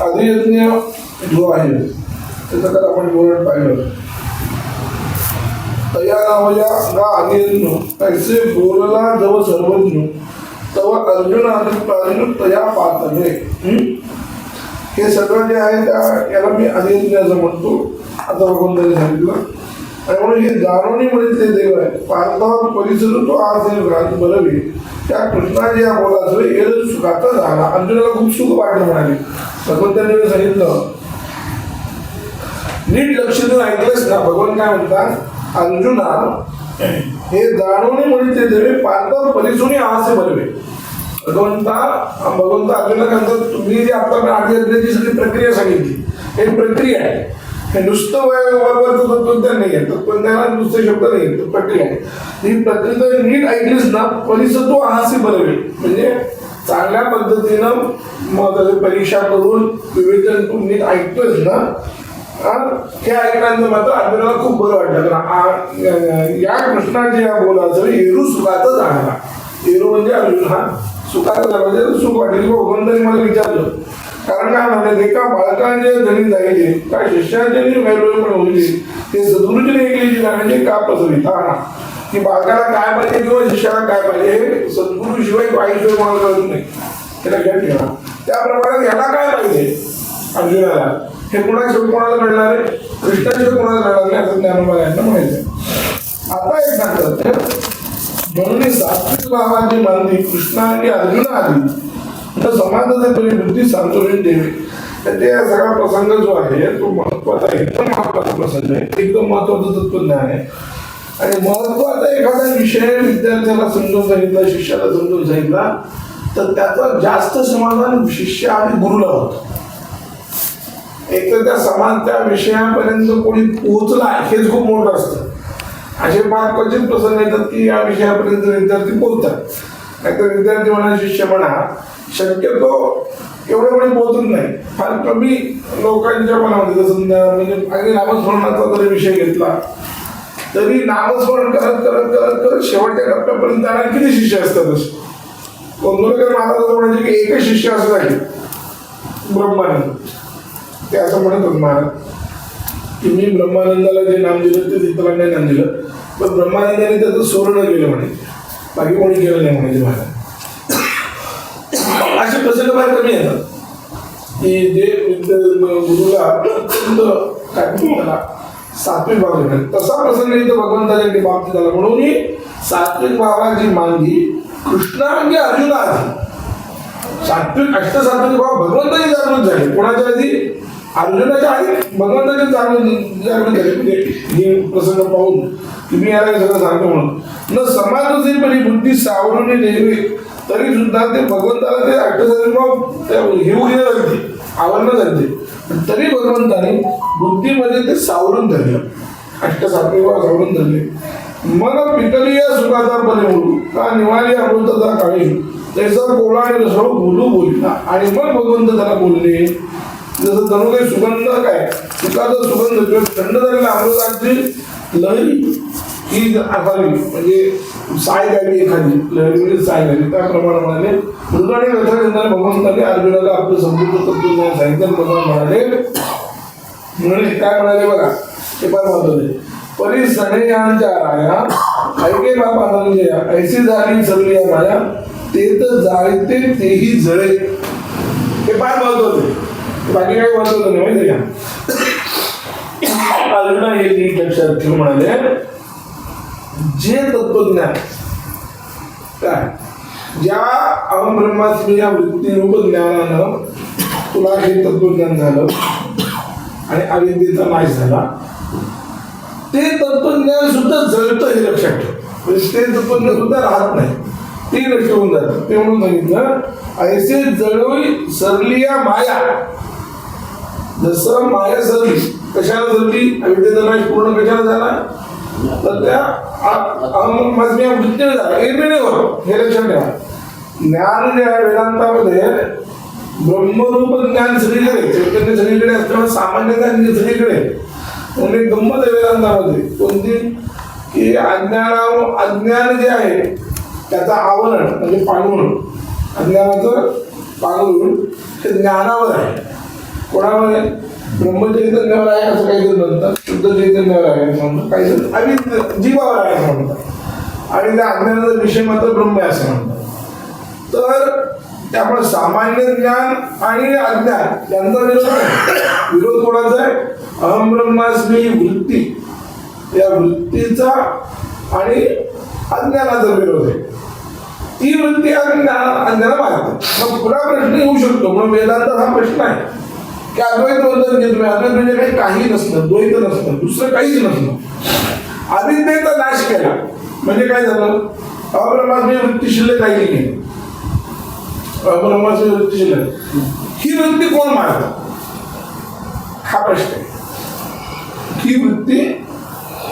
अधियज्ञ जो आहे त्याचं तर आपण विवरण पाहिलं तया नावया गा अधियज्ञ ऐसे बोलला जव सर्वज्ञ तव अर्जुन आणि तया पातले हे सगळं जे आहे त्या याला मी अधियज्ञ असं म्हणतो. आता भगवंताने सांगितलं. त्यामुळे हे जाणवणी म्हणजे ते देव आहे. पार्थावर परिसर तो आज राज बरवी त्या कृष्णाजी या बोलाचं येल सुखाचा झाला. अर्जुनाला खूप सुख वाटलं म्हणाले. भगवंतांनी मी सांगितलं नीट लक्ष देऊन ऐकलंच ना भगवान काय म्हणतात? अर्जुना हे जाणवणे म्हणजे ते देवे पार्थावर परिसुनी आसे बरवे भगवंता भगवंत अर्जुना म्हणतात तुम्ही जी आता मी आधी सगळी प्रक्रिया सांगितली हे प्रक्रिया आहे. नुसतं वयावरचं तत्वज्ञान नाही आहे. तत्वज्ञानात नुसते शब्द नाही आहेत. प्रक्रिया आहे. ही प्रक्रिया जर नीट ऐकलीस ना परिसर तू आहासे बनवेल. म्हणजे चांगल्या पद्धतीनं मग परीक्षा करून विवेचन तू नीट ऐकतोयस ना हे ऐकल्यानंतर मात्र आपल्याला खूप बरं वाटलं. कारण या कृष्णाची या बोलाचं एरू सुखाचं जाणला एरू म्हणजे अर्जुन हा सुखाचं जाणार म्हणजे सुख वाटेल. किंवा मला विचारलं कारण काय म्हणतात एका बालकांचे धनी जायचे काय शिष्याचे वैभवपण होईल ते सद्गुरूचे ऐकलेली जाण्याचे का प्रसवित हा की बालकाला काय पाहिजे किंवा शिष्याला काय पाहिजे? सद्गुरुशिवाय सद्गुरू शिवाय पाहिजे मला कळत नाही. त्याला घ्या ठेवा. त्याप्रमाणे याला काय पाहिजे? अर्जुनाला. हे कोणाशिवाय कोणाला घडणार आहे? कृष्णाशिवाय कोणाला घडणार नाही? असं ज्ञानोबा यांना म्हणायचं आता एक सांगतात म्हणून सात्विक भावाची मानली कृष्णा आणि अर्जुना आली तर समाजाचे तरी बुद्धी सांत्वनी देवी तर ते सगळा प्रसंग जो आहे तो महत्त्वाचा एकदम महत्त्वाचा प्रसंग आहे. एकदम महत्वाचं तत्वज्ञान आहे. आणि महत्त्वाचा एखादा विषय विद्यार्थ्याला समजून सांगितला शिष्याला समजून सांगितला तर त्याचा जास्त समाधान शिष्य आणि गुरुला होतं. एक तर त्या समान त्या विषयापर्यंत कोणी पोहोचला हेच खूप मोठं असतं. असे फार क्वचित प्रसंग येतात की या विषयापर्यंत विद्यार्थी पोहोचतात. नाहीतर विद्यार्थी म्हणा शिष्य म्हणा. शक्यतो एवढं कोणी पोहोचत नाही. फार कमी लोकांच्या मनामध्ये जसं म्हणजे अगदी नामस्मरणाचा जरी विषय घेतला तरी नामस्मरण करत करत करत करत शेवटच्या टप्प्यापर्यंत जाणार किती शिष्य असतात असे कोंदुरकर महाराज म्हणायचे की एकच शिष्य असं आहे. ब्रह्मानंद. ते असं म्हणत होत महाराज की मी ब्रह्मानंदाला जे नाम दिलं ते इतरांना नाम दिलं. पण ब्रह्मानंदाने त्याचं सोडणं केलं म्हणे. बाकी कोणी गेलं नाही म्हणायचे महाराज असे प्रसंग फार कमी येतात. की जे गुरुला अत्यंत काय सात्विक भाव देतात. तसा प्रसंग इथं भगवंताच्या बाबतीत झाला म्हणून ही सात्विक भावाची मांगी कृष्णा म्हणजे अर्जुना आधी सात्विक अष्टसात्विक भाव भगवंताची जागृत झाले. कोणाच्या आधी? अर्जुनाच्या आधी भगवंताच्या जागृत जागृत झाली. म्हणजे हे प्रसंग पाहून तुम्ही याला सगळं सांगतो म्हणून. न समाज पण ही बुद्धी सावरून नेहमी तरी सुद्धा ते भगवंताला ते आठवण भाव त्या हे उघडे लागते आवरणं झाले. तरी भगवंताने बुद्धीमध्ये ते सावरून धरलं. अष्टसात्विक भाव सावरून धरले. मग पिकली या सुखाचा बोलू का निवाली अमृताचा काळी. त्याचा कोळा आणि रसळ बोलू बोलला. आणि मग भगवंत त्याला बोलले जसं जणू काही सुगंध काय सुखाचा सुगंध किंवा थंड झालेल्या अमृताची लहरी ही असावी म्हणजे साय द्यावी एखादी लहरी म्हणजे साय द्यावी त्याप्रमाणे म्हणाले. मृगाने व्यथाने भगवंताने अर्जुनाला आपलं समृद्ध तत्वज्ञान सांगितलं प्रमाणे म्हणाले म्हणून काय म्हणाले बघा ते फार महत्त्वाचे परी सणयांच्या राया ऐके बाबा धनंजया म्हणजे ऐशी झाली सगळी या माया ते तर जाळते तेही जळे. हे फार महत्त्वाचे बाकी काही महत्वाचं नाही माहिती का? अर्जुना हे नीट लक्षात ठेवून म्हणाले जे तत्वज्ञान काय? ज्या अहम ब्रह्मास्मी या वृत्तीरूप ज्ञानानं तुला हे तत्वज्ञान झालं आणि अविद्येचा नाश झाला ते तत्वज्ञान सुद्धा जळतं हे लक्षात ठेव. म्हणजे ते तत्वज्ञान सुद्धा राहत नाही. ते लक्ष होऊन जातं. ते म्हणून सांगितलं ऐसे जळोई सरलिया माया. जसं माया सरली कशाला सरली अविद्येचा पूर्ण कशाला झाला? तर त्या माझ्या वृत्तीने झाला. निर्मिणीवर हे लक्षात ठेवा. ज्ञान जे आहे वेदांतामध्ये ब्रह्मरूप ज्ञान सगळीकडे चैतन्य सगळीकडे असल्यामुळे सामान्य ज्ञान सगळीकडे. आहे. म्हणजे गंमत आहे वेदांतामध्ये? कोणती? की अज्ञाना अज्ञान जे आहे त्याचं आवरण म्हणजे पांघरून अज्ञानाचं पांघरून हे ज्ञानावर आहे. कोणामध्ये? ब्रह्मचैतन्यावर आहे असं काही जण म्हणतात. शुद्ध चैतन्यावर आहे असं म्हणतात काही आणि जीवावर आहे असं म्हणतात आणि त्या अज्ञानाचा विषय मात्र ब्रह्म आहे असं म्हणतात. तर त्यामुळे सामान्य ज्ञान आणि अज्ञान यांचा विरोध विरोध कोणाचा आहे? अहम ब्रह्मास्मी वृत्ती. या वृत्तीचा आणि अज्ञानाचा विरोध आहे. ती वृत्ती अज्ञान अज्ञान मागते. मग पुन्हा प्रश्न येऊ शकतो. म्हणून वेदांत हा प्रश्न आहे. की अद्वैत बोलतात घेतो अद्वैत म्हणजे काही काही नसतं द्वैत नसतं दुसरं काहीच नसतं अविद्येचा नाश केला. म्हणजे काय झालं? अब्रह्मास्मी वृत्ती शिल्लक राहिली नाही. अब्रह्माची वृत्ती शिल्लक. ही वृत्ती कोण मारत? हा प्रश्न आहे. ही वृत्ती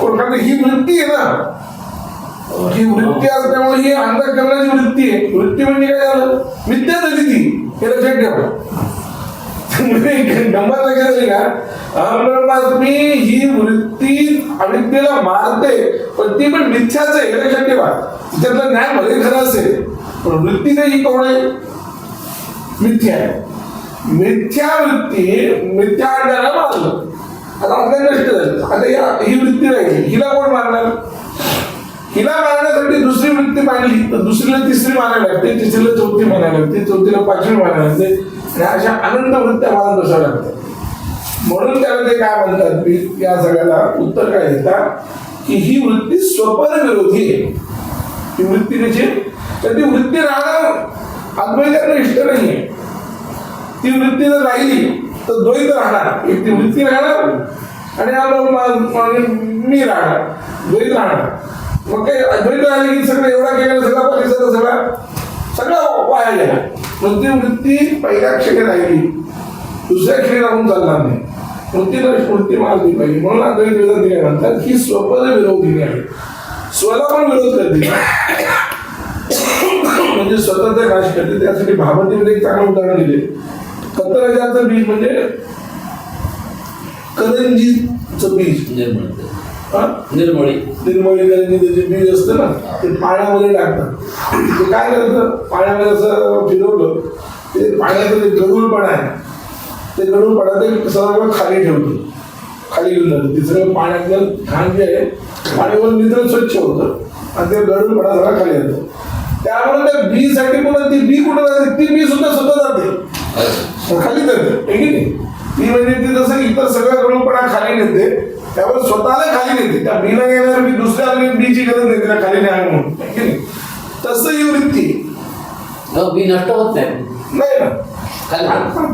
कोण कारण ही वृत्ती आहे ना. ही वृत्ती असल्यामुळे ही अंधकरणाची वृत्ती आहे. वृत्ती म्हणजे काय झालं? विद्या झाली ती हे लक्षात ठेवा. गंमत लक्षात आली का? ही वृत्ती अविद्येला मारते पण ती पण मिथ्याच आहे हे लक्षात ठेवा. तिच्यातलं ज्ञान भले खरं असेल पण वृत्ती नाही ही कोण आहे? मिथ्या आहे. मिथ्या वृत्ती मिथ्या अंगाला मारलं. आता आपल्या नष्ट झालं. आता या ही वृत्ती राहिली. हिला कोण मारणार? हिला मारण्यासाठी दुसरी वृत्ती मारली तर दुसरीला तिसरी मारायला लागते तिसरीला चौथी मारायला लागते चौथीला पाचवी मारायला लागते. आणि अशा अनंत वृत्त्या मला बसाव्या लागतात म्हणून त्याला ते काय म्हणतात? मी या सगळ्याला उत्तर काय देतात? की ही वृत्ती स्वपर विरोधी आहे. ही वृत्ती कशी? तर ती वृत्ती राहणार अद्वैतांना इष्ट आहे ती वृत्ती जर राहिली तर द्वैत राहणार. एक ती वृत्ती राहणार आणि आपण मी राहणार. द्वैत राहणार. मग काही अद्वैत राहिले की सगळं एवढा केलेला सगळा परिसर सगळा सगळं वाया गेला. मग ती वृत्ती पहिल्या क्षणी राहिली. दुसऱ्या क्षणी राहून चालणार नाही. वृत्तीला स्मृती मारली पाहिजे. म्हणून अद्वैत वेदांती काय म्हणतात ही स्वपद विरोधी आहे. स्वला पण विरोध करते. म्हणजे स्वतःचा नाश करते. त्यासाठी भावतीमध्ये एक चांगलं उदाहरण दिले. कतराजाचं बीज म्हणजे करंजीचं बीज. निर्मळ हा? निर्मळी. निर्मळी जे बीज असतं ना ते पाण्यामध्ये टाकतात. ते काय करतं? पाण्यामध्ये असं फिरवलं ते पाण्याचं जे गडूळपणा आहे. ते गडूळपणा ते सर्व खाली ठेवतं. खाली घेऊन जातं. ते सगळं पाण्यातलं घाण जे आहे पाण्यावर नित्र स्वच्छ होतं. आणि ते गडूळपणा सगळा खाली येतो. त्यामुळे त्या बी साठी पण ती बी कुठं जाते? ती बी सुद्धा स्वतः जाते. खाली जाते. आहे की नाही? ती म्हणजे ती जसं इतर सगळं गडूळपणा खाली नेते त्यावर स्वतःला खाली नेते. त्या बीला गेल्यावर मी दुसऱ्या बीची गरज नाही तिला खाली न्याय म्हणून. नाही तसं ही वृत्ती. हो बी नष्ट होत नाही. नाही ना?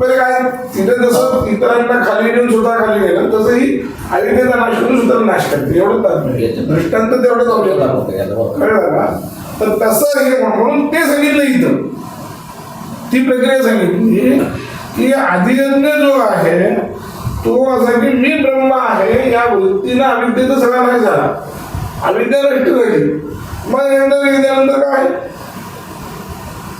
पहिले काय तिथे जसं इतरांना खाली नेऊन सुद्धा खाली गेलं तसं ही अविद्येचा नाश करून सुद्धा नाश करते. एवढं दृष्टांत तेवढं जाऊ शकतात कळलं का तर तसं हे म्हण- म्हणून ते सांगितलं इथं. ती प्रक्रिया सांगितली की अधिजन्य जो आहे तो असा की मी ब्रह्म या वृत्तीनं अविद्येचा सगळा नाही झाला. अविद्या नष्ट झाली. मग नंतर गेल्यानंतर काय?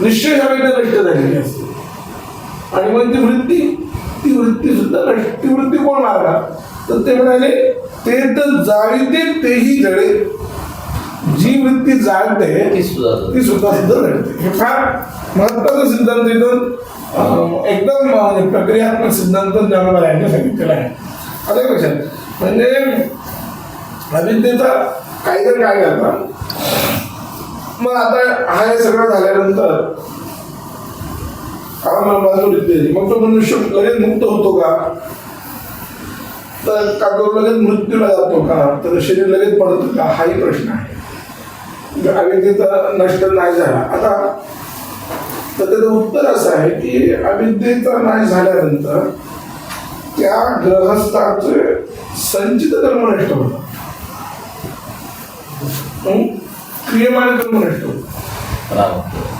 निश्चय अविद्या नष्ट झालेली असते आणि मग ती वृत्ती ती वृत्ती सुद्धा नष्ट ती वृत्ती कोण मारणार? तर ते म्हणाले ते तर जाळीते तेही जळे. जी वृत्ती जाळते ती सुद्धा ती सुद्धा घडते हे फार महत्वाचं सिद्धांत इथून एकदम प्रक्रियात्मक सिद्धांत यांनी सांगितलेला आहे. आता एक लक्षात म्हणजे अभिज्ञता काही जण काय करतात मग आता हा हे सगळं झाल्यानंतर मग तो मनुष्य लगेच मुक्त होतो का? तर का लगेच मृत्यूला जातो का? तर शरीर लगेच पडतं का? हाही प्रश्न आहे. म्हणजे अविद्येचा नष्ट नाही झाला. आता तर त्याचं उत्तर असं आहे की अविद्येचा नाही झाल्यानंतर त्या ग्रहस्थाचे संचित कर्म नष्ट होतात हं? क्रियमान कर्म नष्ट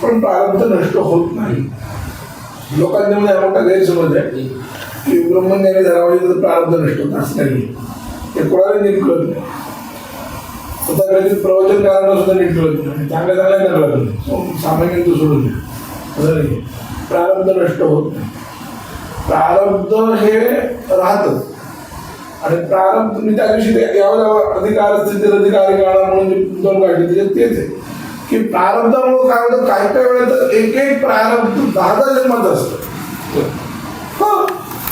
पण प्रारब्ध नष्ट होत नाही. लोकांच्यामध्ये हा मोठा गैरसमज आहे की ब्रह्मज्ञानी झाला म्हणजे त्याचं प्रारब्ध नष्ट होत असं नाही. हे कोणाला नीट कळत नाही. स्वतः कधीच प्रवचन करायला सुद्धा नीट कळत नाही. चांगल्या चांगल्या कळत नाही सामान्य तो सोडून असं नाही. प्रारब्ध नष्ट होत नाही. प्रारब्ध हे राहतच. आणि प्रारंभ मी त्या दिवशी ते यावं अधिकार स्थिती अधिकारी काळा म्हणून जे दोन काढले त्याच्यात तेच आहे की प्रारब्धामुळे काय होतं काय काय वेळेत एक एक प्रारब्ध दहा दहा जन्मात असतं हो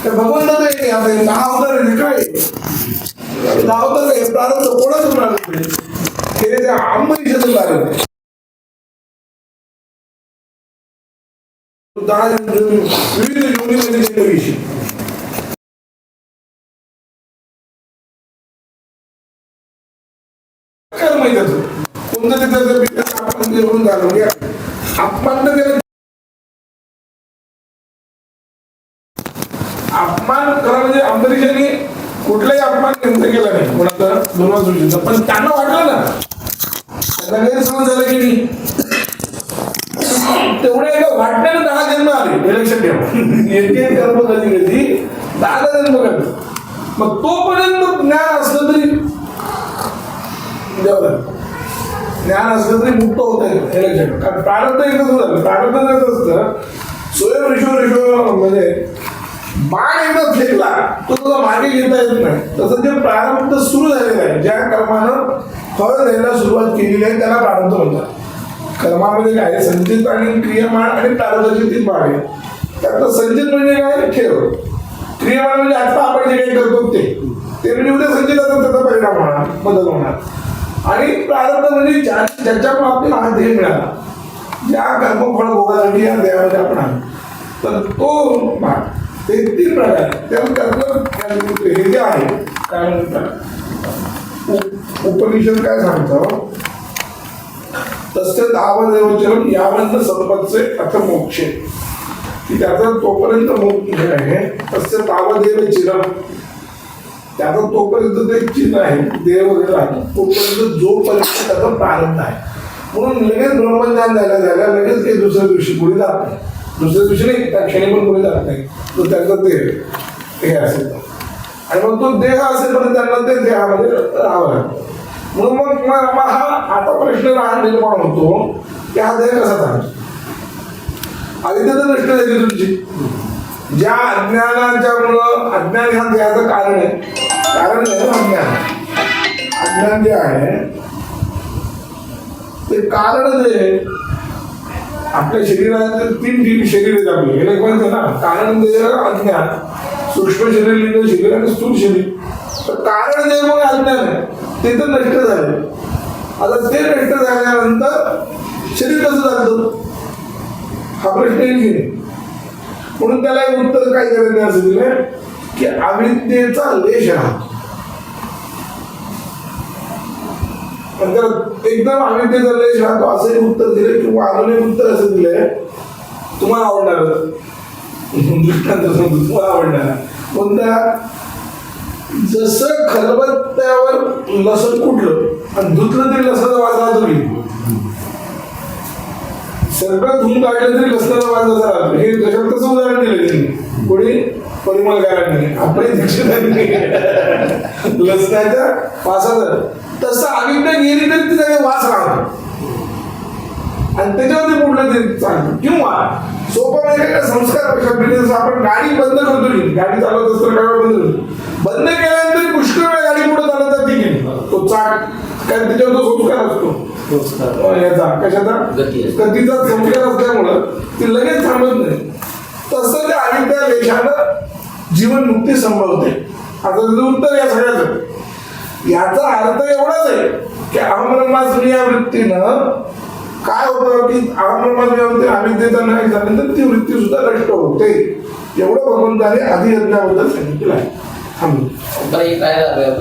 भगवंत आता दहा अवतार आहे, काय दहा अवतार आहे, कोणाच प्रारब्ध कोणाचं प्रारब्ध आहे? हे ते अंबरीषाचं प्रारब्ध आहे. दहा विविध योनीमध्ये विषय कोणतं ते त्याचं पित्याचं अपमान जेवून झालं म्हणजे अपमान तर अपमान खरं म्हणजे अंबरीशांनी कुठलाही अपमान त्यांचा केला नाही. कोणाचा? दुर्वासुजीचा पण त्यांना वाटलं ना त्यांना गैरसमज झाला की नाही? तेवढे एका वाटण्यानं दहा जन्म आले इलेक्शन ठेवा एक कर्म कधी कधी दहा जन्म करतो मग तोपर्यंत ज्ञान असलं तरी देवाला ज्ञान असलं तरी मुक्त होत आहे कारण प्रारब्ध एकच झालं प्रारब्ध एकच असतं स्वयं ऋषो ऋषो म्हणजे बाण एकदा फेकला तो तुला मागे घेता येत नाही. तसं जे प्रारब्ध सुरू झालेलं आहे ज्या कर्मानं फळ द्यायला सुरुवात केलेली आहे त्याला प्रारब्ध म्हणतात. कर्मामध्ये काय आहे? संचित आणि क्रियमाण आणि प्रारब्धाची तीन भाग आहे त्यात संचित म्हणजे काय? ठेव. क्रियमाण म्हणजे आता आपण जे काही करतो ते. ते म्हणजे उद्या संचिताचा त्याचा परिणाम होणार बदल होणार. आणि प्रारब्ध म्हणजे ज्या ज्याच्यामुळे आपल्याला हा देह मिळाला. ज्या कर्मफळ भोगासाठी या देहामध्ये आपण आलो. तर तो भाग ते तीन प्रकार त्यानंतर हे जे आहे काय म्हणतात? उपनिषद काय सांगतं? तस्य दावदेवचरण यावंत संपत्से अथ मोक्षे. की त्याचा तोपर्यंत मोक्ष आहे तस्य दावदेव चिरम. त्याचा तोपर्यंत ते चिन्ह आहे देह वगैरे राहतो. तोपर्यंत जोपर्यंत त्याचा प्रारंभ आहे. म्हणून लगेच ब्रह्मज्ञान झाल्या झाल्या लगेच ते दुसऱ्या दिवशी पुढे जात नाही. दुसऱ्या दिवशी नाही त्या क्षणी पण पुढे जात नाही. तो त्याचा देह हे असेल. आणि मग तो देह असेपर्यंत म्हणजे त्यांना ते देहामध्ये राहावं लागतं. म्हणून मग मग हा आता प्रश्न राहा निर्माण होतो? की हा देह कसा झाला आधी तर नष्ट झाली तुमची. ज्या अज्ञानाच्या मुळे अज्ञान ह्या देहाचं कारण आहे. कारण आहे ना अज्ञान अज्ञान जे आहे ते कारण जे आहे, आपल्या शरीरात तीन तीन शरीर आहेत आपले हे एक ना कारण देह अज्ञान. सूक्ष्म शरीर लिंग शरीर आणि स्थूल शरीर. तर कारण जे मग अज्ञान आहे ते तर नष्ट झाले. आता ते नष्ट झाल्यानंतर शरीर कसं झालं हा प्रश्न येईल की नाही. म्हणून त्याला एक उत्तर काय करायचं असं दिलं की अविद्येचा लेश राहतो. नंतर एकदम आम्ही ते झाले शांत असे उत्तर दिले किंवा आधुनिक उत्तर असं दिलंय तुम्हाला आवडणार. दृष्टांत सांगतो तुम्हाला आवडणार. कोणत्या जसं खलबत्त्यावर लसण कुठलं आणि धुतलं तरी लसणाचा वास राहतो की सगळं धुवून काढलं तरी लसणाचा वास झाला राहतो. हे कशात कसं उदाहरण दिलं त्यांनी. कोणी? परिमल गारांनी. आपण दीक्षितांनी लसणाच्या वासाचं तसं अविद्या गेली तरी तिचा वास राहतो आणि त्याच्यामध्ये पुढलं ते चालतं? किंवा सोपं म्हणजे काय संस्कार कशा म्हणजे जसं आपण गाडी बंद करतो गाडी चालवत असताना गाडी बंद करतो? बंद केल्यानंतर पुष्कळ वेळ गाडी पुढे चालत जाते की? तो चाक काय त्याच्यावर तो संस्कार असतो. अं, याचा कशाचा? गती असते. गतीचा संस्कार असल्यामुळं ती लगेच थांबत नाही. तसं त्या अविद्या लेशानं जीवनमुक्ती संभवते. आता त्याचं उत्तर या सगळ्याचं. याचा अर्थ एवढाच आहे की अहमब्रह्मास्मी या वृत्तीनं काय होतं की अहमब्रह्मास्मी या वृत्ती अविद्येचा नाही झाल्यानंतर ती वृत्ती सुद्धा नष्ट होते. एवढं भगवंताने आधी यज्ञाबद्दल सांगितलं आहे. थांबू.